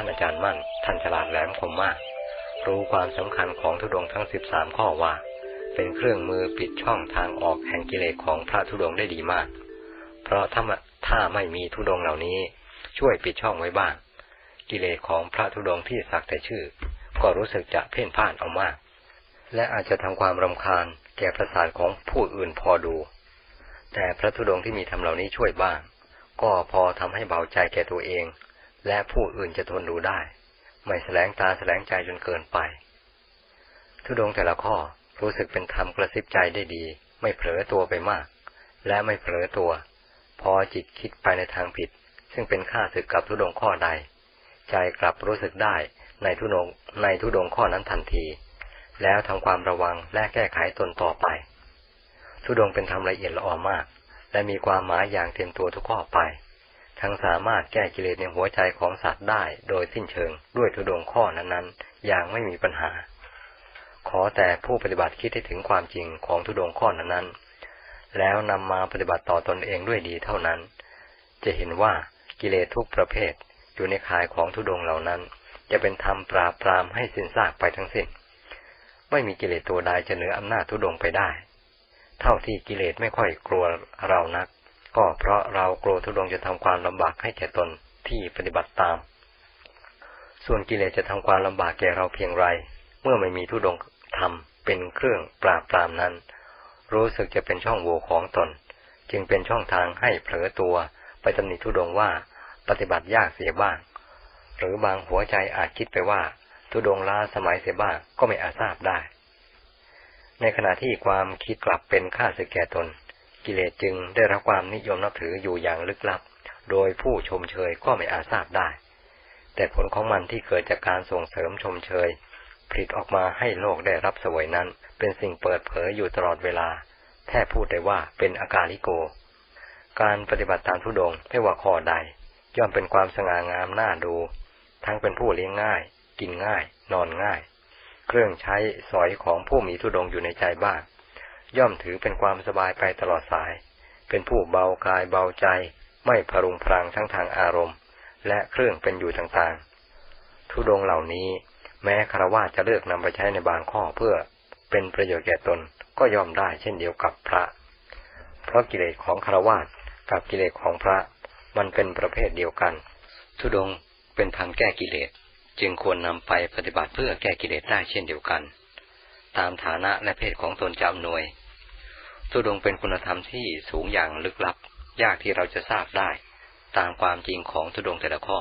ท่านอาจารย์มั่น ท่านฉลาดแหลมคมมาก รู้ความสำคัญของธุดงทั้งสิบสามข้อว่า เป็นเครื่องมือปิดช่องทางออกแห่งกิเลสของพระธุดงได้ดีมาก เพราะถ้าถ้าไม่มีธุดงเหล่านี้ ช่วยปิดช่องไว้บ้าง กิเลสของพระธุดงที่สักแต่ชื่อ ก็รู้สึกจะเพ่นพ่านเอามาก และอาจจะทำความรำคาญแก่ประสาทของผู้อื่นพอดู แต่พระธุดงที่มีทำเหล่านี้ช่วยบ้าง ก็พอทำให้เบาใจแก่ตัวเอง และผู้อื่นจะทนดูได้ ไม่แสลงตาแสลงใจจนเกินไปธุดงแต่ละข้อรู้สึกเป็นธรรมกระซิบใจได้ดี ไม่เผลอตัวไปมาก และไม่เผลอตัว พอจิตคิดไปในทางผิด ซึ่งเป็นค่าศึกกับทุดงข้อใด ใจกลับรู้สึกได้ในทุดงในทุดงข้อนั้นทันที แล้วทำความระวังและแก้ไขตนต่อไป ทุดงเป็นธรรมละเอียดละออมาก และมีความหมายอย่างเต็มตัวทุกข้อไป ทั้งสามารถแก้กิเลสในหัวใจของสัตว์ได้ โดยสิ้นเชิงด้วยทุดงข้อนั้นๆ อย่างไม่มีปัญหา ขอแต่ผู้ปฏิบัติคิดให้ถึงความจริงของทุดงข้อนั้นๆ แล้วนำมาปฏิบัติต่อตอนเองด้วยดีเท่านั้น จะเห็นว่ากิเลสทุกประเภทอยู่ในข่ายของทุดงเหล่านั้น จะเป็นธรรมปราบปรามให้สิ้นซากไปทั้งสิ้น ไม่มีกิเลสตัวใดจะเหนืออำนาจทุดงไปได้ เท่าที่กิเลสไม่ค่อยกลัวเรานัก ก็เพราะเรากลัวทุดงจะทำความลำบากให้แก่ตนที่ปฏิบัติตาม ส่วนกิเลสจะทำความลำบากแก่เราเพียงไร เมื่อไม่มีทุดงธรรมเป็นเครื่องปราบปรามนั้น รู้สึกจะเป็นช่องโหว่ของตน จึงเป็นช่องทางให้เผลอตัวไปตำหนิทุดงว่าปฏิบัติยากเสียบ้าง หรือบางหัวใจอาจคิดไปว่าทุดงล้าสมัยเสียบ้างก็ไม่อาจทราบได้ ในขณะที่ความคิดกลับเป็นค่าสึกแก่ตน กิเลสจึงได้รับความนิยมนับถืออยู่อย่างลึกลับ โดยผู้ชมเชยก็ไม่อาจทราบได้ แต่ผลของมันที่เกิดจากการส่งเสริมชมเชยผลิตออกมาให้โลกได้รับสวยนั้น เป็นสิ่งเปิดเผยอยู่ตลอดเวลา แท้พูดได้ว่าเป็นอาการลิโก การปฏิบัติตามทุดงไม่ว่าข้อใด ย่อมเป็นความสง่างามน่าดู ทั้งเป็นผู้เลี้ยงง่าย กินง่าย นอนง่าย เครื่องใช้สอยของผู้มีทุดงอยู่ในใจบ้าง ย่อมถือเป็นความสบายไปตลอดสาย เป็นผู้เบากายเบาใจ ไม่พรุงพรังทั้งทางอารมณ์ และเครื่องเป็นอยู่ต่างๆ ทุดงเหล่านี้ แม้คารวะจะเลือกนำไปใช้ในบางข้อเพื่อเป็นประโยชน์แก่ตนก็ย่อมได้เช่นเดียวกับพระ เพราะกิเลสของคารวะกับกิเลสของพระมันเป็นประเภทเดียวกัน ทุดงเป็นทางแก้กิเลส จึงควรนำไปปฏิบัติเพื่อแก้กิเลสได้เช่นเดียวกัน ตามฐานะและเพศของตนจะอำนวย ทุดงเป็นคุณธรรมที่สูงอย่างลึกลับ ยากที่เราจะทราบได้ ตามความจริงของทุดงแต่ละข้อ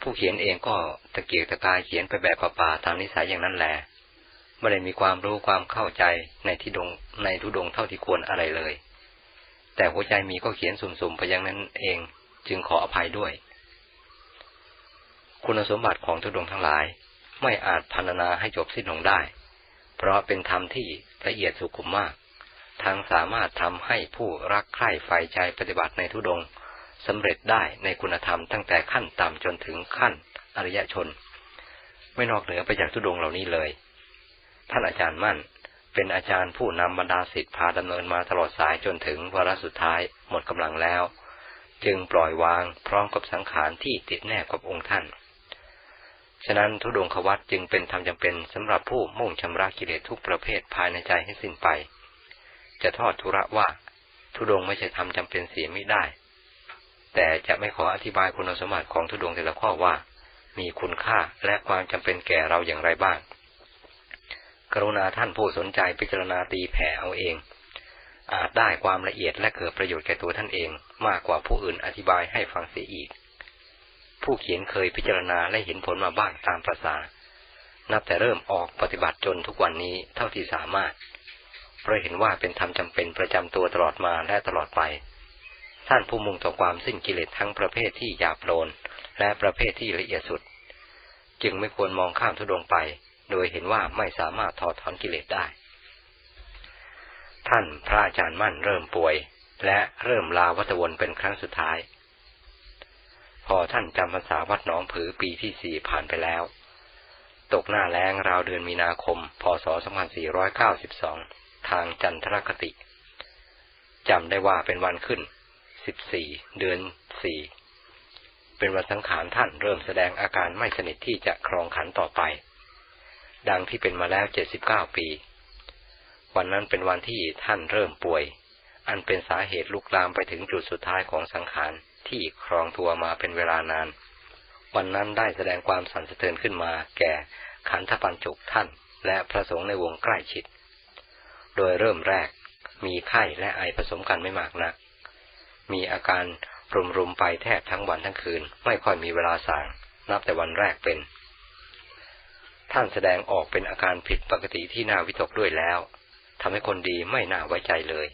ผู้เขียนเองก็ตะเกียกตะกายเขียนไปแบบป่าๆตามนิสัยอย่างนั้นแหละไม่ได้มีความรู้ความเข้าใจในที่ดงในทุดงเท่าที่ควรอะไรเลย แต่หัวใจมีก็เขียนสุ่มๆไปอย่างนั้นเอง จึงขออภัยด้วย คุณสมบัติของทุดงทั้งหลาย ไม่อาจพรรณนาให้จบสิ้นลงได้ เพราะเป็นธรรมที่ละเอียดสุขุมมาก ทั้งสามารถทำให้ผู้รักใคร่ใฝ่ใจปฏิบัติในทุดงสำเร็จได้ในคุณธรรมตั้งแต่ขั้นต่ำจนถึงขั้นอริยชน ไม่นอกเหนือไปจากทุดงเหล่านี้เลย ท่านอาจารย์มั่น เป็นอาจารย์ผู้นำบรรดาศิษย์พาดำเนินมาตลอดสายจนถึงวาระสุดท้ายหมดกำลังแล้ว จึงปล่อยวางพร้อมกับสังขารที่ติดแนบกับองค์ท่าน ฉะนั้นทุดงควัตจึงเป็นธรรมจำเป็นสำหรับผู้มุ่งชำระกิเลสทุกประเภทภายในใจให้สิ้นไป จะทอดทุระว่า ทุดงไม่ใช่ทำจำเป็นเสียไม่ได้ แต่จะไม่ขออธิบายคุณสมบัติของทุดงแต่ละข้อว่า มีคุณค่าและความจำเป็นแก่เราอย่างไรบ้าง กรุณาท่านผู้สนใจพิจารณาตีแผ่เอาเอง อาจได้ความละเอียดและเกิดประโยชน์แก่ตัวท่านเอง มากกว่าผู้อื่นอธิบายให้ฟังเสียอีก ผู้เขียนเคยพิจารณาและเห็นผลมาบ้างตามภาษานับแต่เริ่มออกปฏิบัติจนทุกวันนี้เท่าที่สามารถ เพราะเห็นว่าเป็นธรรมจำเป็นประจำตัวตลอดมาและตลอดไป ท่านผู้มุ่งต่อความสิ้นกิเลสทั้งประเภทที่หยาบโลน และประเภทที่ละเอียดสุด จึงไม่ควรมองข้ามทุดงไป โดยเห็นว่าไม่สามารถถอดถอนกิเลสได้ ท่านพระอาจารย์มั่นเริ่มป่วย และเริ่มลาวัตวนเป็นครั้งสุดท้าย พอท่านจำพรรษาวัดหนองผือปีที่สี่ผ่านไปแล้วตกหน้าแรงราวเดือนมีนาคม พศ 2492 ทางจันทรคติจำได้ว่าเป็นวันขึ้น สิบสี่ เดือนสี่ เป็นวันสังขารท่านเริ่มแสดงอาการไม่สนิทที่จะครองขันต่อไป ดังที่เป็นมาแล้วเจ็ดสิบเก้าปี วันนั้นเป็นวันที่ท่านเริ่มป่วย อันเป็นสาเหตุลุกลามไปถึงจุดสุดท้ายของสังขารที่ครองตัวมาเป็นเวลานาน วันนั้นได้แสดงความสันสะเทือนขึ้นมา แก่ขันธปัญจุกท่าน และพระสงฆ์ในวงใกล้ชิด โดยเริ่มแรก มีไข้และไอผสมกันไม่มากนัก มีอาการรุมๆไปแทบทั้งวันทั้งคืน ไม่ค่อยมีเวลาสั่งนับแต่วันแรกเป็น ท่านแสดงออกเป็นอาการผิดปกติที่น่าวิตกด้วยแล้วทำให้คนดีไม่น่าไว้ใจเลย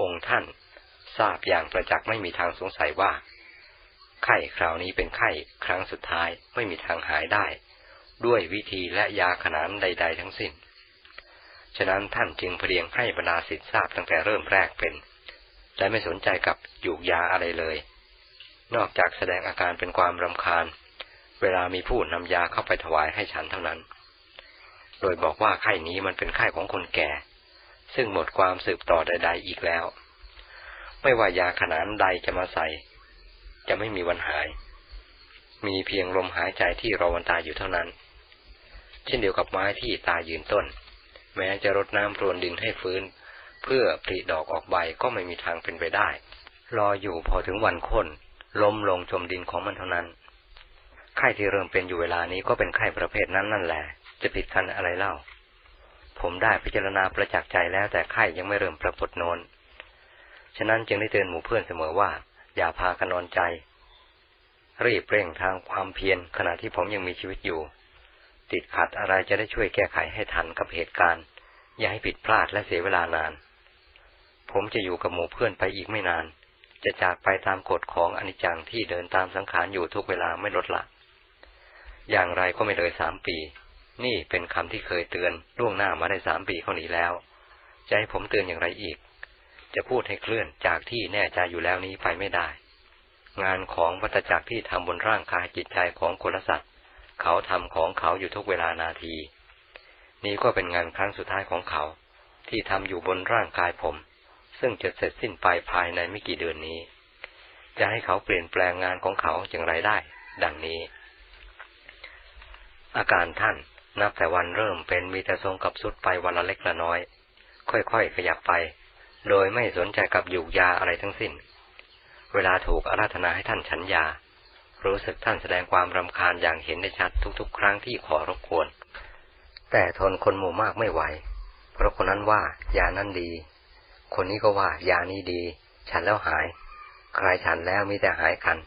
องค์ท่านทราบอย่างประจักษ์ไม่มีทางสงสัยว่า ไข้คราวนี้เป็นไข้ครั้งสุดท้ายไม่มีทางหายได้ ด้วยวิธีและยาขนานใด ๆ ทั้งสิ้น ฉะนั้นท่านจึงเพียงให้บรรดาสิทธิทราบตั้งแต่เริ่มแรกเป็น และไม่สนใจกับยูกยาอะไรเลย นอกจากแสดงอาการเป็นความรำคาญ เวลามีผู้นำยาเข้าไปถวายให้ฉันเท่านั้น โดยบอกว่าไข้นี้มันเป็นไข้ของคนแก่ ซึ่งหมดความสืบต่อใด ๆ อีกแล้ว ไม่ว่ายาขนานใดจะมาใส่ จะไม่มีวันหาย มีเพียงลมหายใจที่รอวันตายอยู่เท่านั้น เช่นเดียวกับไม้ที่ตายยืนต้น แม้จะรดน้ำพรวนดินให้ฟื้น เพื่อผลิดอกออกใบก็ไม่มีทางเป็นไปได้ รออยู่พอถึงวันค้นล้มลงจมดินของมันเท่านั้น ไข้ที่เริ่มเป็นอยู่เวลานี้ก็เป็นไข้ประเภทนั้นนั่นแหละ จะผิดกันอะไรเล่า ผมได้พิจารณาประจักษ์ใจแล้วแต่ไข้ยังไม่เริ่มปรากฏโนนฉะนั้นจึงได้เตือนหมู่เพื่อนเสมอว่า อย่าพากันนอนใจ รีบเร่งทางความเพียรขณะที่ผมยังมีชีวิตอยู่ ติดขัดอะไรจะได้ช่วยแก้ไขให้ทันกับเหตุการณ์ อย่าให้ผิดพลาดและเสียเวลานาน ผมจะอยู่กับหมู่เพื่อนไปอีกไม่นาน จะจากไปตามกฎของอนิจจังที่เดินตามสังขารอยู่ทุกเวลาไม่ลดละ อย่างไรก็ไม่เลยสามปี นี่เป็นคำที่เคยเตือนล่วงหน้ามาได้สามปีเขานี้แล้ว จะให้ผมเตือนอย่างไรอีก จะพูดให้เคลื่อนจากที่แน่ใจอยู่แล้วนี้ไปไม่ได้ งานของวัตจักรที่ทำบนร่างกายจิตใจของคนละสัตว์ เขาทำของเขาอยู่ทุกเวลานาที นี่ก็เป็นงานครั้งสุดท้ายของเขา ที่ทำอยู่บนร่างกายผม ซึ่งจะเสร็จสิ้นไปภายในไม่กี่เดือนนี้ จะให้เขาเปลี่ยนแปลงงานของเขาอย่างไรได้ ดังนี้ อาการท่านนับแต่วันเริ่มเป็นมีแต่ทรงกับสุดไปวันละเล็กละน้อย ค่อยๆขยับไป โดยไม่สนใจกับอยู่ยาอะไรทั้งสิ้น เวลาถูกอาราธนาให้ท่านฉันยา รู้สึกท่านแสดงความรำคาญอย่างเห็นได้ชัดทุกๆ ครั้งที่ขอรบกวน แต่ทนคนหมู่มากไม่ไหว เพราะคนนั้นว่ายานั้นดี คนนี้ก็ว่ายานี้ดี ฉันแล้วหาย ใครฉันแล้วมีแต่หายกัน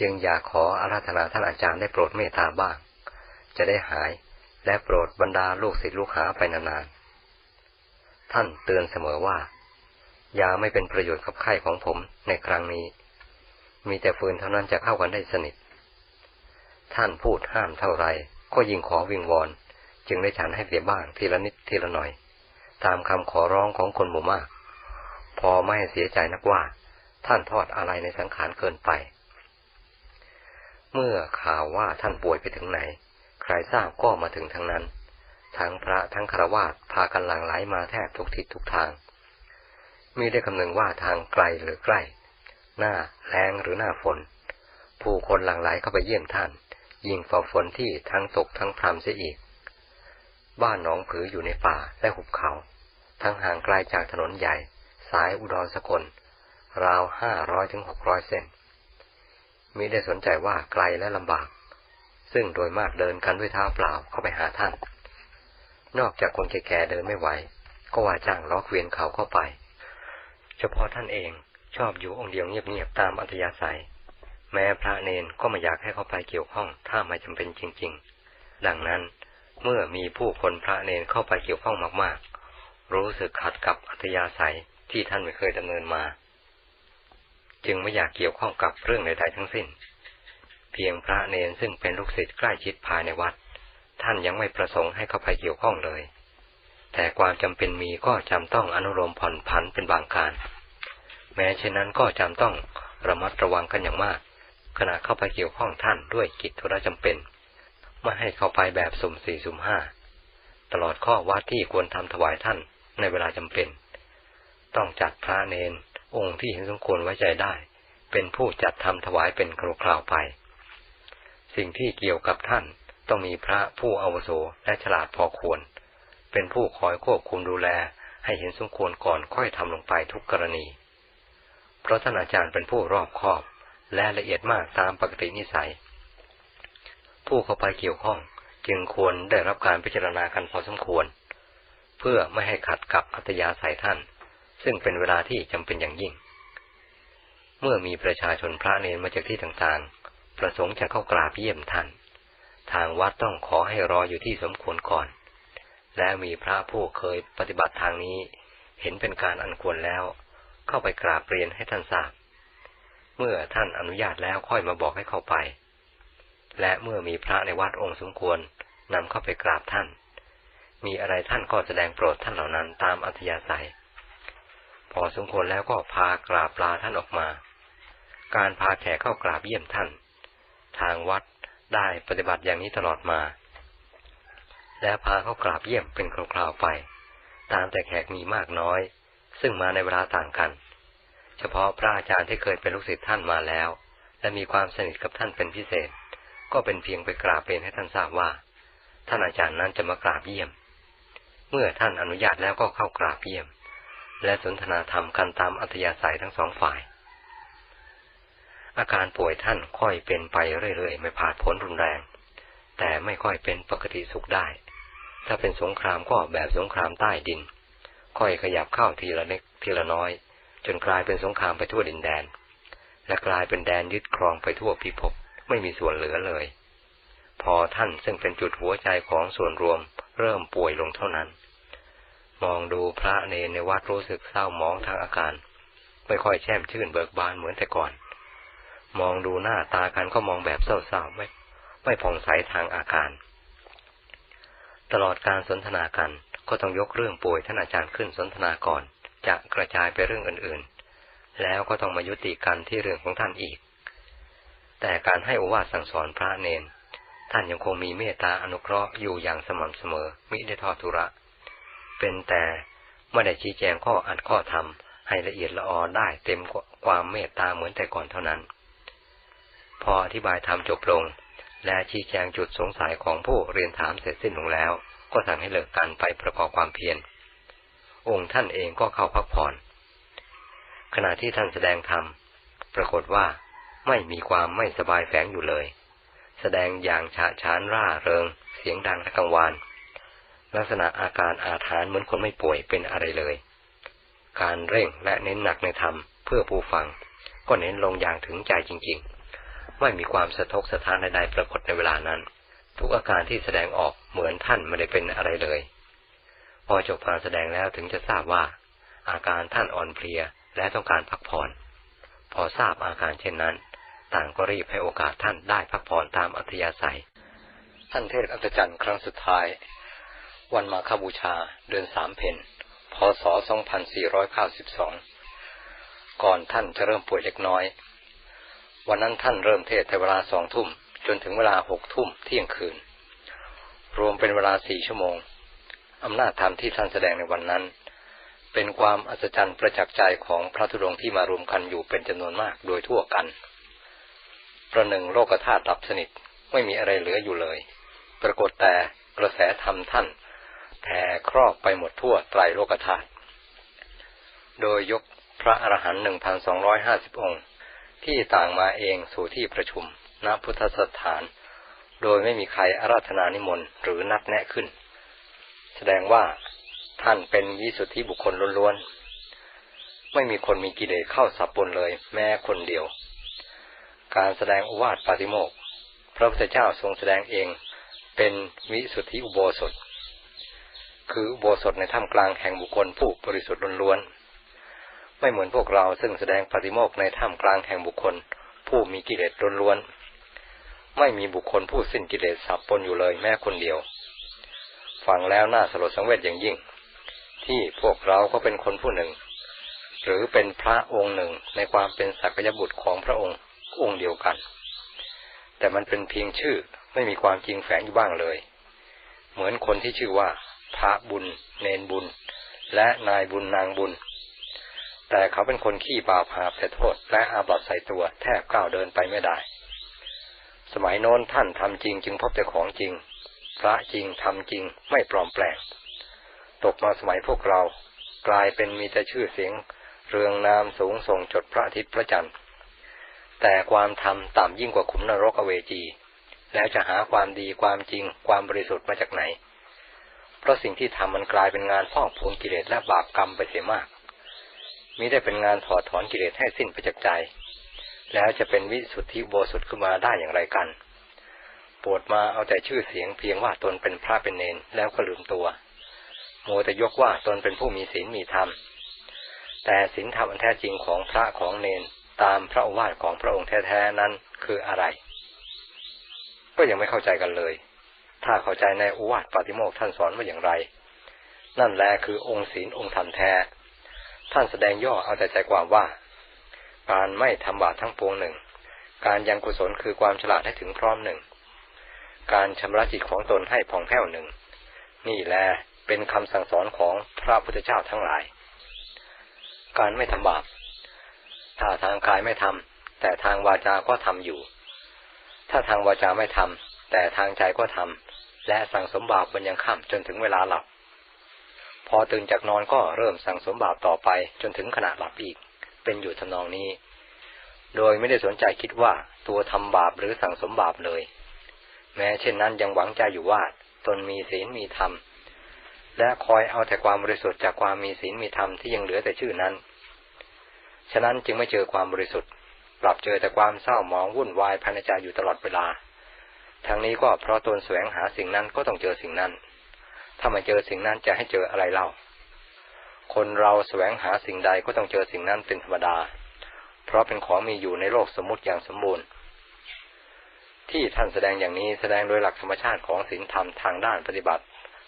จึงอยากขออาราธนาท่านอาจารย์ได้โปรดเมตตาบ้าง จะได้หายและโปรดบรรดาลูกศิษย์ลูกหาไปนานๆ ท่านเตือนเสมอว่า ยาไม่เป็นประโยชน์กับไข้ของผมในครั้งนี้ มีแต่ฟืนเท่านั้นจะเข้ากันได้สนิท ท่านพูดห้ามเท่าไรก็ยิ่งขอวิงวอน จึงได้ฉันให้เสียบ้างทีละนิดทีละหน่อย ตามคำขอร้องของคนหมู่มาก พอไม่เสียใจนักว่า ท่านทอดอะไรในสังขารเกินไป เมื่อข่าวว่าท่านป่วยไปถึงไหน ใครทราบก็มาถึงทั้งนั้น ทั้งพระทั้งคารวาสพากันหลั่งไหลมาแทบทุกทิศทุกทางมีได้คำนึงว่าทางไกลหรือใกล้ หน้าแรงหรือหน้าฝน ผู้คนหลั่งไหลเข้าไปเยี่ยมท่าน ยิ่งฝ่าฝนที่ทั้งตกทั้งพรำเสียอีก บ้านหนองผืออยู่ในป่าและหุบเขา ทั้งห่างไกลาจากถนนใหญ่ สายอุดรสกล ราวห้าร้อยถึงหกร้อยเซนมิได้สนใจว่าไกลและลำบาก ซึ่งโดยมากเดินกันด้วยเท้าเปล่าเข้าไปหาท่าน นอกจากคนแก่ๆเดินไม่ไหว ก็ว่าจ้างล้อเกวียนเขาเข้าไป เฉพาะท่านเอง ชอบอยู่องค์เดียวเงียบๆตามอัธยาศัย แม้พระเนนก็ไม่อยากให้เข้าไปเกี่ยวข้องถ้าไม่จำเป็นจริง ๆ ดังนั้นเมื่อมีผู้คนพระเนนเข้าไปเกี่ยวข้องมากๆ รู้สึกขัดกับอัธยาศัยที่ท่านไม่เคยดำเนินมา จึงไม่อยากเกี่ยวข้องกับเรื่องใดๆทั้งสิ้น เพียงพระเนนซึ่งเป็นลูกศิษย์ใกล้ชิดภายในวัด ท่านยังไม่ประสงค์ให้เข้าไปเกี่ยวข้องเลย แต่ความจำเป็นมีก็จำต้องอนุโลมผ่อนผันเป็นบางการ แม้เช่นนั้นก็จำต้องระมัดระวังกันอย่างมาก ขณะเข้าไปเกี่ยวข้องท่านด้วยกิจธุระจำเป็น ไม่ให้เข้าไปแบบสุ่มสี่สุ่มห้า ตลอดข้อวัดที่ควรทำถวายท่านในเวลาจำเป็น ต้องจัดพระเนนองค์ที่เห็นสมควรไว้ใจได้ เป็นผู้จัดทำถวายเป็นคราวๆไป สิ่งที่เกี่ยวกับท่านต้องมีพระผู้อาวุโสและฉลาดพอควร เป็นผู้คอยควบคุมดูแลให้เห็นสมควรก่อนค่อยทำลงไปทุกกรณี เพราะท่านอาจารย์เป็นผู้รอบคอบ และละเอียดมากตามปกตินิสัย ผู้เข้าไปเกี่ยวข้องจึงควรได้รับการพิจารณากันพอสมควร เพื่อไม่ให้ขัดกับอัตยาศัยท่าน ซึ่งเป็นเวลาที่จำเป็นอย่างยิ่ง เมื่อมีประชาชนพระเนรมาจากที่ต่างๆ ประสงค์จะเข้ากราบเยี่ยมท่าน ทางวัดต้องขอให้รออยู่ที่สมควรก่อน และมีพระผู้เคยปฏิบัติทางนี้ เห็นเป็นการอันควรแล้ว เข้าไปกราบเรียนให้ท่านทราบ เมื่อท่านอนุญาตแล้วค่อยมาบอกให้เข้าไป และเมื่อมีพระในวัดองค์สมควรนำเข้าไปกราบท่าน มีอะไรท่านก็แสดงโปรดท่านเหล่านั้นตามอัธยาศัย พอสมควรแล้วก็พากราบลาท่านออกมา การพาแขกเข้ากราบเยี่ยมท่าน ทางวัดได้ปฏิบัติอย่างนี้ตลอดมา และพาเข้ากราบเยี่ยมเป็นคราวๆไป ตามแต่แขกมีมากน้อย ซึ่งมาในเวลาต่างกัน เฉพาะพระอาจารย์ที่เคยเป็นลูกศิษย์ท่านมาแล้ว และมีความสนิทกับท่านเป็นพิเศษ ก็เป็นเพียงไปกราบเรียนให้ท่านทราบว่า ท่านอาจารย์นั้นจะมากราบเยี่ยม เมื่อท่านอนุญาตแล้วก็เข้ากราบเยี่ยม และสนทนาธรรมกันตามอัธยาศัยทั้งสองฝ่าย อาการป่วยท่านค่อยเป็นไปเรื่อยๆ ไม่ผ่าดผลรุนแรง แต่ไม่ค่อยเป็นปกติสุขได้ ถ้าเป็นสงครามก็แบบสงครามใต้ดิน ค่อยขยับเข้าทีละเล็กทีละน้อย จนกลายเป็นสงครามไปทั่วดินแดน และกลายเป็นแดนยึดครองไปทั่วพิภพไม่มีส่วนเหลือเลย พอท่านซึ่งเป็นจุดหัวใจของส่วนรวมเริ่มป่วยลงเท่านั้น มองดูพระเนรในวัดรู้สึกเศร้าหมองทางอาการ ไม่ค่อยแช่มชื่นเบิกบานเหมือนแต่ก่อน มองดูหน้าตากันก็มองแบบเศร้าๆไม่ไม่ผ่องใสทางอาการ ตลอดการสนทนากัน ก็ต้องยกเรื่องป่วยท่านอาจารย์ขึ้นสนทนาก่อน จะกระจายไปเรื่องอื่นๆ แล้วก็ต้องมายุติกันที่เรื่องของท่านอีก แต่การให้อวาสสั่งสอนพระเนน ท่านยังคงมีเมตตาอนุเคราะห์อยู่อย่างสม่ำเสมอ มิได้ทอดทุระ เป็นแต่ไม่ได้ชี้แจงข้ออัดข้อธรรมให้ละเอียดละออได้เต็มความเมตตาเหมือนแต่ก่อนเท่านั้น พออธิบายธรรมจบลง และชี้แจงจุดสงสัยของผู้เรียนถามเสร็จสิ้นลงแล้ว ก็สั่งให้เลิกการไปประกอบความเพียร องค์ท่านเองก็เข้าพักผ่อน ขณะที่ท่านแสดงธรรม ปรากฏว่าไม่มีความไม่สบายแฝงอยู่เลย แสดงอย่างฉะฉานร่าเริง เสียงดังและกังวานลักษณะอาการอาถรรพ์เหมือนคนไม่ป่วยเป็นอะไรเลย การเร่งและเน้นหนักในธรรมเพื่อผู้ฟัง ก็เน้นลงอย่างถึงใจจริงๆ ไม่มีความสะทกสะท้านใดๆปรากฏในเวลานั้น ทุกอาการที่แสดงออกเหมือนท่านไม่ได้เป็นอะไรเลย พอจบการแสดงแล้วถึงจะทราบว่า อาการท่านอ่อนเพลียและต้องการพักผ่อน พอทราบอาการเช่นนั้น ต่างก็รีบให้โอกาสท่านได้พักผ่อนตามอัธยาศัย ท่านเทศอัศจรรย์ครั้งสุดท้าย วันมาคบูชาเดือนสามเพนพศ 2492 ก่อนท่านจะเริ่มป่วยเล็กน้อย วันนั้นท่านเริ่มเทศแต่เวลาสองทุ่ม จนถึงเวลาหกทุ่มเที่ยงคืน รวมเป็นเวลาสี่ชั่วโมงอำนาจธรรมที่ท่านแสดงในวันนั้น เป็นความอัศจรรย์ประจักษ์ใจของพระธุดงค์ที่มารวมกันอยู่เป็นจำนวนมากโดยทั่วกัน ประหนึ่งโลกธาตุดับสนิทไม่มีอะไรเหลืออยู่เลย ปรากฏแต่กระแสธรรมท่านแผ่ครอบไปหมดทั่วไตรโลกธาตุโดยยกพระอรหันต์หนึ่งพันสองร้อยห้าสิบองค์ ที่ต่างมาเองสู่ที่ประชุม ณพุทธสถาน โดยไม่มีใครอาราธนานิมนต์หรือนัดแนะขึ้น แสดงว่าท่านเป็นวิสุทธิบุคคลล้วนๆ ไม่มีคนมีกิเลสเข้าสับปนเลย แม้คนเดียว การแสดงอวาทปาติโมกข์พระพุทธเจ้าทรงแสดงเองเป็นวิสุทธิอุโบสถ คืออุโบสถในถ้ำกลางแห่งบุคคลผู้บริสุทธิ์ล้วนๆ ไม่เหมือนพวกเราซึ่งแสดงปาฏิโมกข์ในถ้ำกลางแห่งบุคคลผู้มีกิเลสล้วนๆ ไม่มีบุคคลผู้สิ้นกิเลสสับปนอยู่เลยแม้คนเดียว ฟังแล้วน่าสลดสังเวชอย่างยิ่ง ที่พวกเราก็เป็นคนผู้หนึ่ง หรือเป็นพระองค์หนึ่งในความเป็นสักยบุตรของพระองค์องค์เดียวกัน แต่มันเป็นเพียงชื่อไม่มีความจริงแฝงอยู่บ้างเลย เหมือนคนที่ชื่อว่า พระบุญ เนนบุญ และนายบุญนางบุญ แต่เขาเป็นคนขี้บาปหาแต่โทษและอาบัตใส่ตัวแทบก้าวเดินไปไม่ได้ สมัยโน้นท่านทำจริงจึงพบแต่ของจริง พระจริงทำจริงไม่ปลอมแปลง ตกมาสมัยพวกเรา กลายเป็นมีแต่ชื่อเสียง เรืองนามสูงส่งจดพระอาทิตย์พระจันทร์ แต่ความทำต่ำยิ่งกว่าขุมนรกอเวจี แล้วจะหาความดีความจริง ความบริสุทธิ์มาจากไหน เพราะสิ่งที่ทำมันกลายเป็นงานพอกพูนกิเลสและบาปกรรมไปเสียมากมิได้เป็นงานถอดถอนกิเลสให้สิ้นไปจากใจ แล้วจะเป็นวิสุทธิโบสุทขึ้นมาได้อย่างไรกันปวดมาเอาแต่ชื่อเสียงเพียงว่าตนเป็นพระเป็นเนนแล้วก็ลืมตัวโมแต่ยกว่าตนเป็นผู้มีศีลมีธรรม แต่ศีลธรรมอันแท้จริงของพระของเนนตามพระอวาทของพระองค์แท้ๆนั้นคืออะไร ก็ยังไม่เข้าใจกันเลย ถ้าเข้าใจในอวาทปาติโมกท่านสอนว่าอย่างไร นั่นแหละคือองค์ศีลองค์ธรรมแท้ ท่านแสดงย่อเอาแต่ใจความว่า การไม่ทำบาปทั้งปวงหนึ่ง การยังกุศลคือความฉลาดให้ถึงพร้อมหนึ่ง การชำระจิตของตนให้ผ่องแผ้วหนึ่ง นี่แหละเป็นคำสั่งสอนของพระพุทธเจ้าทั้งหลาย การไม่ทำบาป ถ้าทางกายไม่ทำแต่ทางวาจาก็ทำอยู่ ถ้าทางวาจาไม่ทำแต่ทางใจก็ทำและสั่งสมบาปบนยังค่ำจนถึงเวลาหลับ พอตื่นจากนอนก็เริ่มสั่งสมบาปต่อไปจนถึงขณะหลับอีก เป็นอยู่ทำนองนี้ โดยไม่ได้สนใจคิดว่าตัวทำบาปหรือสั่งสมบาปเลย แม้เช่นนั้นยังหวังใจอยู่ว่าตนมีศีลมีธรรม และคอยเอาแต่ความบริสุทธิ์จากความมีศีลมีธรรมที่ยังเหลือแต่ชื่อนั้น ฉะนั้นจึงไม่เจอความบริสุทธิ์กลับเจอแต่ความเศร้าหมองวุ่นวายภายในใจอยู่ตลอดเวลา ทั้งนี้ก็เพราะตนแสวงหาสิ่งนั้นก็ต้องเจอสิ่งนั้น ถ้าไม่เจอสิ่งนั้นจะให้เจออะไรเล่า คนเราแสวงหาสิ่งใดก็ต้องเจอสิ่งนั้นเป็นธรรมดา เพราะเป็นของมีอยู่ในโลกสมมติอย่างสมบูรณ์ ที่ท่านแสดงอย่างนี้แสดงโดยหลักธรรมชาติของศีลธรรมทางด้านปฏิบัติ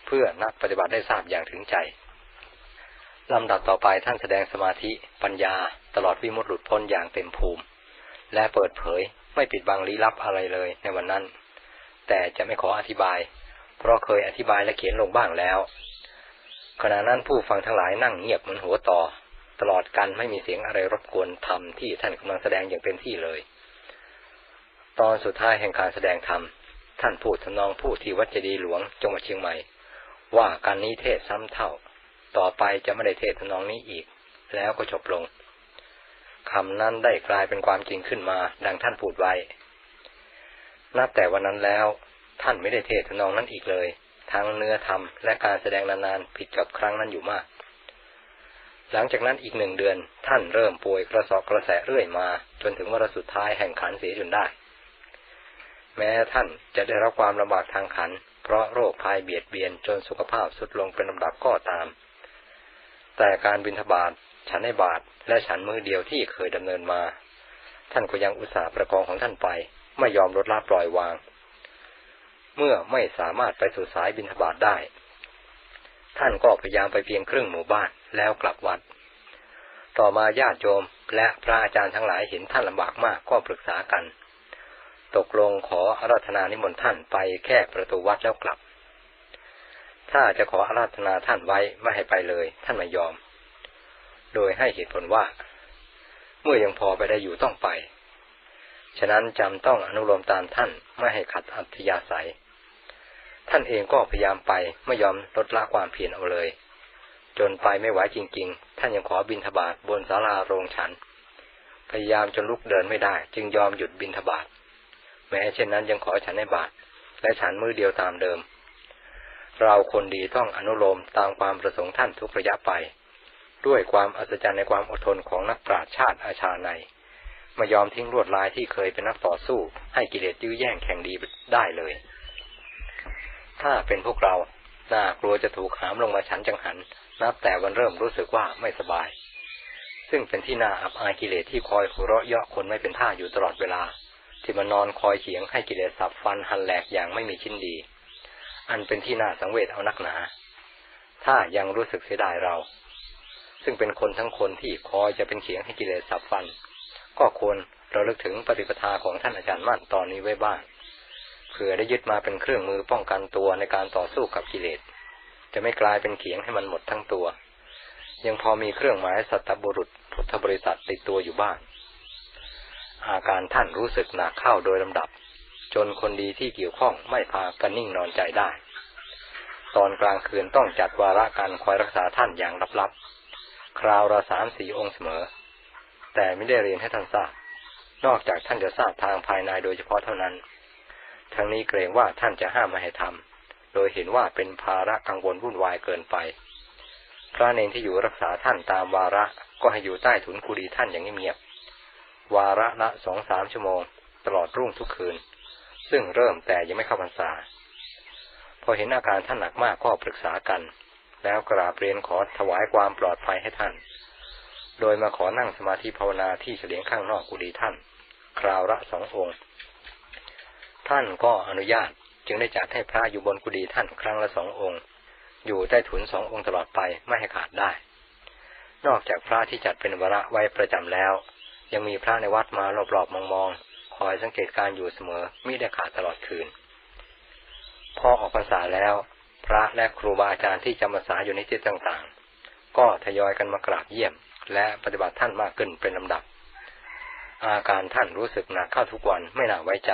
เพื่อนักปฏิบัติได้ทราบอย่างถึงใจลำดับต่อไปท่านแสดงสมาธิปัญญา ตลอดวิมุตติหลุดพ้นอย่างเต็มภูมิ และเปิดเผยไม่ปิดบังลี้ลับอะไรเลยในวันนั้น แต่จะไม่ขออธิบาย เพราะเคยอธิบายและเขียนลงบ้างแล้ว ขณะนั้นผู้ฟังทั้งหลายนั่งเงียบเหมือนหัวต่อ ตลอดกันไม่มีเสียงอะไรรบกวนธรรมที่ท่านกำลังแสดงอย่างเต็มที่เลย ตอนสุดท้ายแห่งการแสดงธรรมท่านพูดทำนองพูดที่วัดเจดีหลวงจังหวัดเชียงใหม่ ว่าการนี้เทศซ้ำเท่า ต่อไปจะไม่ได้เทศทำนองนี้อีก แล้วก็จบลงคำนั้นได้กลายเป็นความจริงขึ้นมา ดังท่านพูดไว้ นับแต่วันนั้นแล้ว ท่านไม่ได้เทศทนองนั้นอีกเลย ทั้งเนื้อธรรมและการแสดงนานๆผิดกับครั้งนั้นอยู่มาก หลังจากนั้นอีกหนึ่งเดือนท่านเริ่มป่วยกระสอบกระแสเรื่อยมา จนถึงวันสุดท้ายแห่งขันเสียจนได้ แม้ท่านจะได้รับความลำบากทางขัน เพราะโรคภัยเบียดเบียนจนสุขภาพสุดลงเป็นลำดับก็ตาม แต่การบินทบาทฉันในบาทและฉันมือเดียวที่เคยดำเนินมา ท่านก็ยังอุตส่าห์ประกองของท่านไป ไม่ยอมลดละปล่อยวาง เมื่อไม่สามารถไปสู่สายบินทบาทได้ ท่านก็พยายามไปเพียงครึ่งหมู่บ้านแล้วกลับวัด ต่อมาญาติโยมและพระอาจารย์ทั้งหลายเห็นท่านลำบากมากก็ปรึกษากัน ตกลงขออาราธนานิมนต์ท่านไปแค่ประตูวัดแล้วกลับ ถ้าจะขออาราธนาท่านไว้ไม่ให้ไปเลย ท่านไม่ยอม โดยให้เหตุผลว่า เมื่อยังพอไปได้อยู่ต้องไป ฉะนั้นจำต้องอนุโลมตามท่านไม่ให้ขัดอัธยาศัย ท่านเองก็พยายามไปไม่ยอมลดละความเพียรเอาเลย จนไปไม่ไหวจริง ๆ ท่านยังขอบินทบาทบนศาลาโรงฉัน พยายามจนลุกเดินไม่ได้ จึงยอมหยุดบินทบาทแม้เช่นนั้นยังขอฉันในบาท และฉันมือเดียวตามเดิม เราคนดีต้องอนุโลมตามความประสงค์ท่านทุกระยะไป ด้วยความอัศจรรย์ในความอดทนของนักปราชญ์ชาติอาชาใน ไม่ยอมทิ้งลวดลายที่เคยเป็นนักต่อสู้ ให้กิเลสยื้อแย่งแข่งดีได้เลย ถ้าเป็นพวกเราน่ากลัวจะถูกหามลงมาฉันจังหัน นับแต่วันเริ่มรู้สึกว่าไม่สบาย ซึ่งเป็นที่น่าอับอายกิเลสที่คอยหัวเราะเยาะคนไม่เป็นท่าอยู่ตลอดเวลา ที่มานอนคอยเฉียงให้กิเลสสับฟันหันแหลกอย่างไม่มีชิ้นดี อันเป็นที่น่าสังเวชเอานักหนา ถ้ายังรู้สึกเสียดายเรา ซึ่งเป็นคนทั้งคนที่คอยจะเป็นเขียงให้กิเลสสับฟัน ก็ควรเราลึกถึงปฏิปทาของท่านอาจารย์มั่นตอนนี้ไว้บ้างเผื่อได้ยึดมาเป็นเครื่องมือป้องกันตัวในการต่อสู้กับกิเลส จะไม่กลายเป็นเขียงให้มันหมดทั้งตัว ยังพอมีเครื่องหมายสัตบุรุษพุทธบริษัทติดตัวอยู่บ้าง อาการท่านรู้สึกหนักเข้าโดยลำดับ จนคนดีที่เกี่ยวข้องไม่พากันนิ่งนอนใจได้ ตอนกลางคืนต้องจัดวาระการคอยรักษาท่านอย่างลับๆ คราวละสามสี่องค์เสมอ แต่ไม่ได้เรียนให้ท่านทราบ นอกจากท่านจะทราบทางภายในโดยเฉพาะเท่านั้น ทั้งนี้เกรงว่าท่านจะห้ามไม่ให้ทำโดยเห็นว่าเป็นภาระกังวลวุ่นวายเกินไป พระเนนที่อยู่รักษาท่านตามวาระก็ให้อยู่ใต้ถุนกุฏิท่านอย่างเงียบๆวาระละสองสามชั่วโมง ตลอดรุ่งทุกคืน ซึ่งเริ่มแต่ยังไม่เข้าพรรษา พอเห็นอาการท่านหนักมากก็ปรึกษากัน แล้วกราบเรียนขอถวายความปลอดภัยให้ท่าน โดยมาขอนั่งสมาธิภาวนาที่เฉลียงข้างนอกกุฏิท่าน คราวละสององค์ ท่านก็อนุญาตจึงได้จัดให้พระอยู่บนกุฏิท่านครั้งละสององค์ อยู่ใต้ถุนสององค์ตลอดไปไม่ให้ขาดได้ นอกจากพระที่จัดเป็นวระไว้ประจำแล้ว ยังมีพระในวัดมารอบๆมองๆคอยสังเกตการอยู่เสมอมิได้ขาดตลอดคืน พอออกพรรษาแล้ว พระและครูบาอาจารย์ที่จำพรรษาอยู่ในที่ต่างๆ ก็ทยอยกันมากราบเยี่ยม และปฏิบัติท่านมากขึ้นเป็นลำดับ อาการท่านรู้สึกหนักเข้าทุกวันไม่น่าไว้ใจ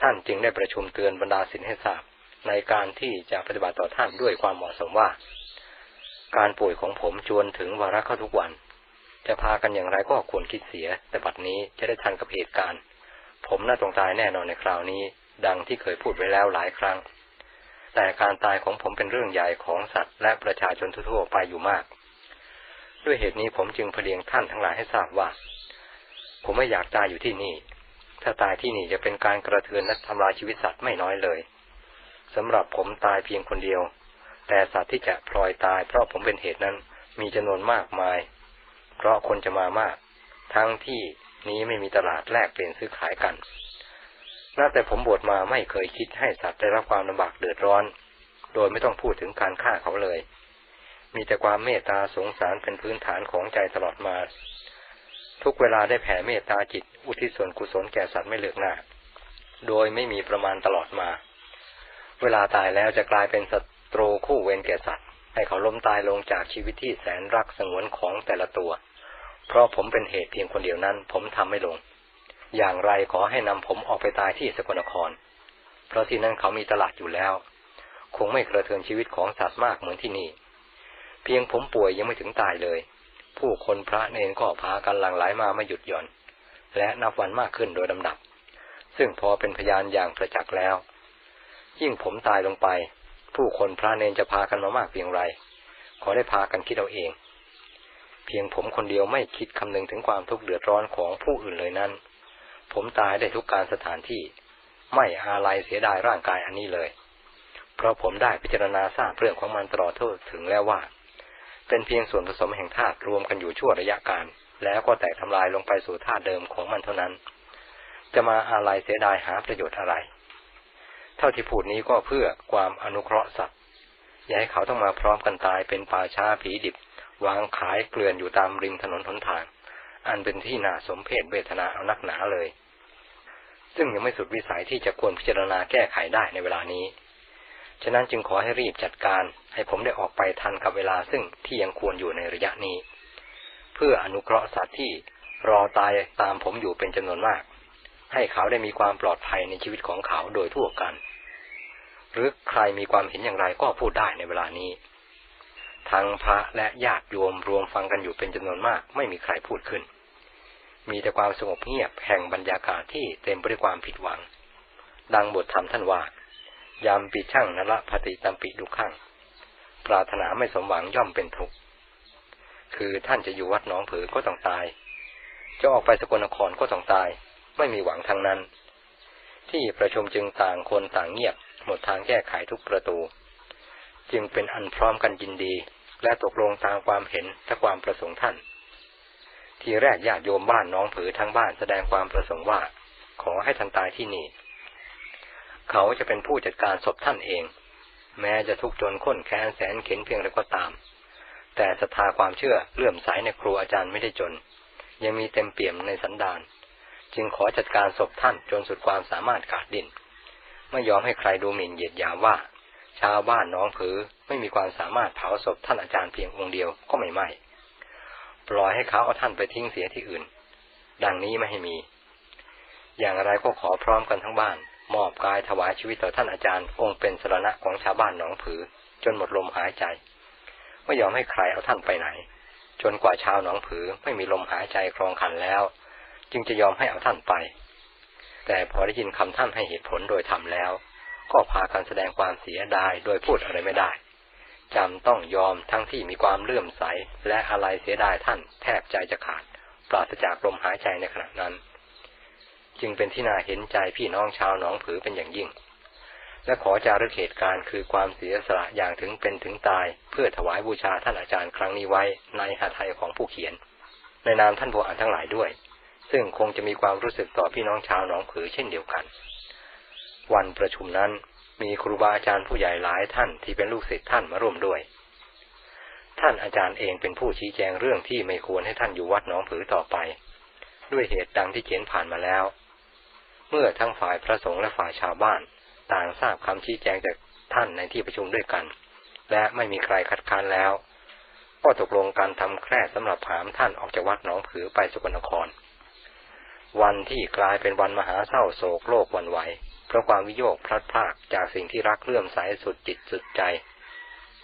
ท่านจึงได้ประชุมเตือนบรรดาศิษย์ให้ทราบในการที่จะปฏิบัติต่อท่านด้วยความเหมาะสมว่า การป่วยของผมจวนถึงวาระเข้าทุกวัน จะพากันอย่างไรก็ควรคิดเสีย แต่บัดนี้จะได้ทันกับเหตุการณ์ ผมน่าต้องตายแน่นอนในคราวนี้ ดังที่เคยพูดไว้แล้วหลายครั้ง แต่การตายของผมเป็นเรื่องใหญ่ของสัตว์และประชาชนทั่วไปอยู่มาก ด้วยเหตุนี้ผมจึงเพลียงท่านทั้งหลายให้ทราบว่า ผมไม่อยากตายอยู่ที่นี่ ถ้าตายที่นี่จะเป็นการกระเทือนและทำลายชีวิตสัตว์ไม่น้อยเลยสำหรับผมตายเพียงคนเดียว แต่สัตว์ที่จะพลอยตาย เพราะผมเป็นเหตุนั้นมีจำนวนมากมาย เพราะคนจะมามาก ทั้งที่นี้ไม่มีตลาดแลกเปลี่ยนซื้อขายกันนับแต่ผมบวชมาไม่เคยคิดให้สัตว์ได้รับความลำบากเดือดร้อน โดยไม่ต้องพูดถึงการฆ่าเขาเลย มีแต่ความเมตตาสงสารเป็นพื้นฐานของใจตลอดมา ทุกเวลาได้แผ่เมตตาจิต อุทิศส่วนกุศลแก่สัตว์ไม่เลือกหน้า โดยไม่มีประมาณตลอดมา เวลาตายแล้วจะกลายเป็นศัตรูคู่เวรแก่สัตว์ ให้เขาล้มตายลงจากชีวิตที่แสนรักสงวนของแต่ละตัว เพราะผมเป็นเหตุเพียงคนเดียวนั้น ผมทำไม่ลง อย่างไรขอให้นำผมออกไปตายที่สกลนคร เพราะที่นั่นเขามีตลาดอยู่แล้ว คงไม่กระเทือนชีวิตของสัตว์มากเหมือนที่นี่ เพียงผมป่วยยังไม่ถึงตายเลย ผู้คนพระเนนก็พากันหลั่งไหลมาไม่หยุดหย่อน และนับวันมากขึ้นโดยลำดับ ซึ่งพอเป็นพยานอย่างประจักษ์แล้ว ยิ่งผมตายลงไป ผู้คนพระเนนจะพากันมามากเพียงไร ขอได้พากันคิดเอาเอง เพียงผมคนเดียวไม่คิดคำนึงถึงความทุกข์เดือดร้อนของผู้อื่นเลยนั้น ผมตายได้ทุกการสถานที่ ไม่อาลัยเสียดายร่างกายอันนี้เลย เพราะผมได้พิจารณาทราบเรื่องของมันตลอดทั่วถึงแล้วว่า เป็นเพียงส่วนผสมแห่งธาตุรวมกันอยู่ชั่วระยะการ แล้วก็แตกทำลายลงไปสู่ธาตุเดิมของมันเท่านั้น จะมาอาลัยเสียดายหาประโยชน์อะไร เท่าที่พูดนี้ก็เพื่อความอนุเคราะห์สัตว์อย่าให้เขาต้องมาพร้อมกันตายเป็นป่าช้าผีดิบ วางขายเกลื่อนอยู่ตามริมถนนหนทาง อันเป็นที่น่าสมเพชเวทนาเอานักหนาเลย ซึ่งยังไม่สุดวิสัยที่จะควรพิจารณาแก้ไขได้ในเวลานี้ ฉะนั้นจึงขอให้รีบจัดการ ให้ผมได้ออกไปทันกับเวลาซึ่งที่ยังควรอยู่ในระยะนี้ เพื่ออนุเคราะห์สัตว์ที่รอตายตามผมอยู่เป็นจำนวนมาก ให้เขาได้มีความปลอดภัยในชีวิตของเขาโดยทั่วกัน หรือใครมีความเห็นอย่างไรก็พูดได้ในเวลานี้ ทั้งพระและญาติโยมรวมฟังกันอยู่เป็นจำนวนมาก ไม่มีใครพูดขึ้น มีแต่ความสงบเงียบแห่งบรรยากาศที่เต็มไปด้วยความผิดหวัง ดังบทธรรมท่านว่า ยามปีช่างนละปฏิตัมปิดุขังปรารถนาไม่สมหวังย่อมเป็นทุกข์คือท่านจะอยู่วัดหนองผือก็ต้องตาย จะออกไปสกลนครก็ต้องตาย ไม่มีหวังทางนั้น ที่ประชุมจึงต่างคนต่างเงียบ หมดทางแก้ไขทุกประตู จึงเป็นอันพร้อมกันยินดี และตกลงตามความเห็นและความประสงค์ท่าน ที่แรกญาติโยมบ้านน้องผือทั้งบ้านแสดงความประสงค์ว่า ขอให้ท่านตายที่นี่ เขาจะเป็นผู้จัดการศพท่านเอง แม้จะทุกข์จนข้นแค้นแสนเข็นเพียงไรก็ตาม แต่ศรัทธาความเชื่อเลื่อมใสในครูอาจารย์ไม่ได้จน ยังมีเต็มเปี่ยมในสันดานจึงขอจัดการศพท่านจนสุดความสามารถขาดดินไม่ยอมให้ใครดูหมิ่นเหยียดหยามว่า ชาวบ้านน้องผือไม่มีความสามารถเผาศพท่านอาจารย์เพียงองค์เดียวก็ไม่ไหมปล่อยให้เขาเอาท่านไปทิ้งเสียที่อื่น ดังนี้ไม่ให้มี อย่างไรก็ขอพร้อมกันทั้งบ้าน มอบกายถวายชีวิตต่อท่านอาจารย์องค์เป็นสรณะของชาวบ้านหนองผือ จนหมดลมหายใจ ไม่ยอมให้ใครเอาท่านไปไหน จนกว่าชาวหนองผือไม่มีลมหายใจครองขันแล้ว จึงจะยอมให้เอาท่านไป แต่พอได้ยินคำท่านให้เหตุผลโดยทำแล้ว ก็พากันแสดงความเสียดายโดยพูดอะไรไม่ได้จำต้องยอมทั้งที่มีความเลื่อมใสและอะไรเสียดายท่านแทบใจจะขาด ปราศจากลมหายใจในขณะนั้น จึงเป็นที่น่าเห็นใจพี่น้องชาวหนองผือเป็นอย่างยิ่ง และขอจารึกเหตุการณ์คือความเสียสละอย่างถึงเป็นถึงตาย เพื่อถวายบูชาท่านอาจารย์ครั้งนี้ไว้ในหาไทยของผู้เขียน ในนามท่านผู้อ่านทั้งหลายด้วย ซึ่งคงจะมีความรู้สึกต่อพี่น้องชาวหนองผือเช่นเดียวกัน วันประชุมนั้นมีครูบาอาจารย์ผู้ใหญ่หลายท่านที่เป็นลูกศิษย์ท่านมาร่วมด้วย ท่านอาจารย์เองเป็นผู้ชี้แจงเรื่องที่ไม่ควรให้ท่านอยู่วัดหนองผือต่อไป ด้วยเหตุดังที่เขียนผ่านมาแล้ว เมื่อทั้งฝ่ายพระสงฆ์และฝ่ายชาวบ้าน ต่างทราบคำชี้แจงจากท่านในที่ประชุมด้วยกัน และไม่มีใครคัดค้านแล้ว ก็ตกลงการทำแคร่สำหรับหามท่านออกจากวัดหนองผือไปสกลนคร วันที่กลายเป็นวันมหาเศร้าโศกโลกวันไหว เพราะความวิโยคพลัดพรากจากสิ่งที่รักเลื่อมใสสุดจิตสุดใจ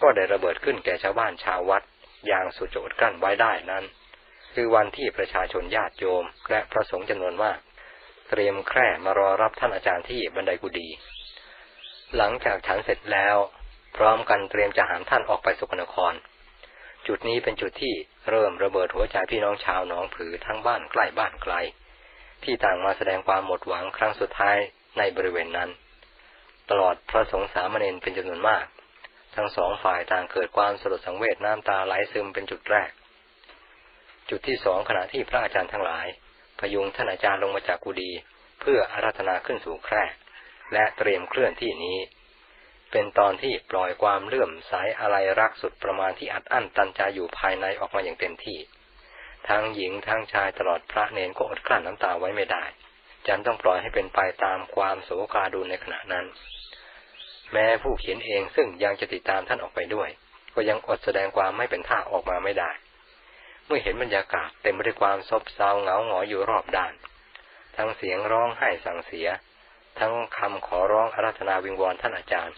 ก็ได้ระเบิดขึ้นแก่ชาวบ้านชาววัด อย่างสุดโจดกั้นไว้ได้นั้น คือวันที่ประชาชนญาติโยม และพระสงฆ์จำนวนมาก เตรียมแคร่มารอรับท่านอาจารย์ที่บันไดกุดีหลังจากฉันเสร็จแล้ว พร้อมกันเตรียมจะหามท่านออกไปสุกนคร จุดนี้เป็นจุดที่เริ่มระเบิดหัวใจพี่น้องชาวหนองผือทั้งบ้านใกล้บ้านไกล ที่ต่างมาแสดงความหมดหวังครั้งสุดท้ายในบริเวณนั้น ตลอดพระสงฆ์สามเณรเป็นจำนวนมาก ทั้งสองฝ่ายต่างเกิดความสลดสังเวชน้ำตาไหลซึมเป็นจุดแรก จุดที่สองขณะที่พระอาจารย์ทั้งหลาย ยุงท่านอาจารย์ลงมาจากกุฏิเพื่ออาราธนาขึ้นสู่แคร่และเตรียมเคลื่อนที่นี้ เป็นตอนที่ปล่อยความเลื่อมใสอะไรรักสุดประมาณที่อัดอั้นตันใจอยู่ภายในออกมาอย่างเต็มที่ ทั้งหญิงทั้งชายตลอดพระเนนก็อดกลั้นน้ำตาไว้ไม่ได้จันต้องปล่อยให้เป็นไปตามความโศกาดูในขณะนั้น แม้ผู้เขียนเองซึ่งยังจะติดตามท่านออกไปด้วย ก็ยังอดแสดงความไม่เป็นท่าออกมาไม่ได้ เมื่อเห็นบรรยากาศเต็มไปด้วยความซบเซาเหงาหงอยอยู่รอบด้าน ทั้งเสียงร้องไห้สั่งเสีย ทั้งคำขอร้องอาราธนาวิงวอนท่านอาจารย์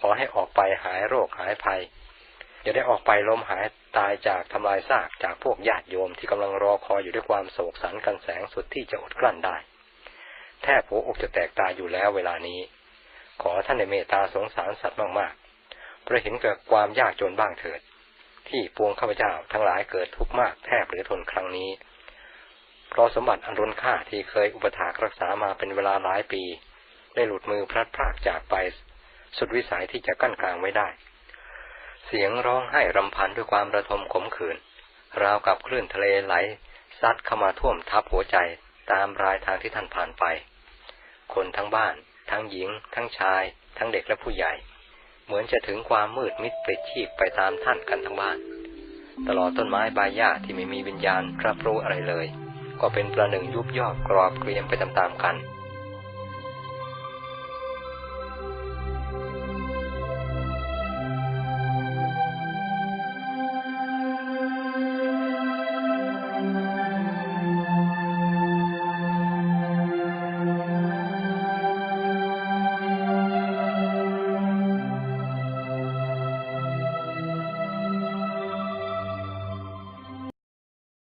ขอให้ออกไปหายโรคหายภัยอย่าได้ออกไปล้มหายตายจากทำลายซากจากพวกญาติโยมที่กำลังรอคอยอยู่ด้วยความโศกสันกันแสงสุดที่จะอดกลั้นได้ แทบหัวอกจะแตกตายอยู่แล้วเวลานี้ ขอท่านในเมตตาสงสารสัตว์มากๆเพราะเห็นเกิดความยากจนบ้างเถิด ที่ปวงข้าพเจ้าทั้งหลายเกิดทุกข์มากแทบหรือทนครั้งนี้ เพราะสมบัติอันรุนค่าที่เคยอุปถากรักษามาเป็นเวลาหลายปี ได้หลุดมือพลัดพรากจากไป สุดวิสัยที่จะกั้นกลางไว้ได้ เสียงร้องไห้รำพันด้วยความระทมขมขื่นราวกับคลื่นทะเลไหล ซัดเข้ามาท่วมทับหัวใจตามรายทางที่ท่านผ่านไป คนทั้งบ้าน ทั้งหญิง ทั้งชาย ทั้งเด็กและผู้ใหญ่ เหมือนจะถึงความมืดมิดปลิดชีพไปตามท่านกันทั้งบ้าน ตลอดต้นไม้ใบหญ้าที่ไม่มีวิญญาณรับรู้อะไรเลย ก็เป็นประหนึ่งยุบย่อกรอบเกรียมไปตามๆกัน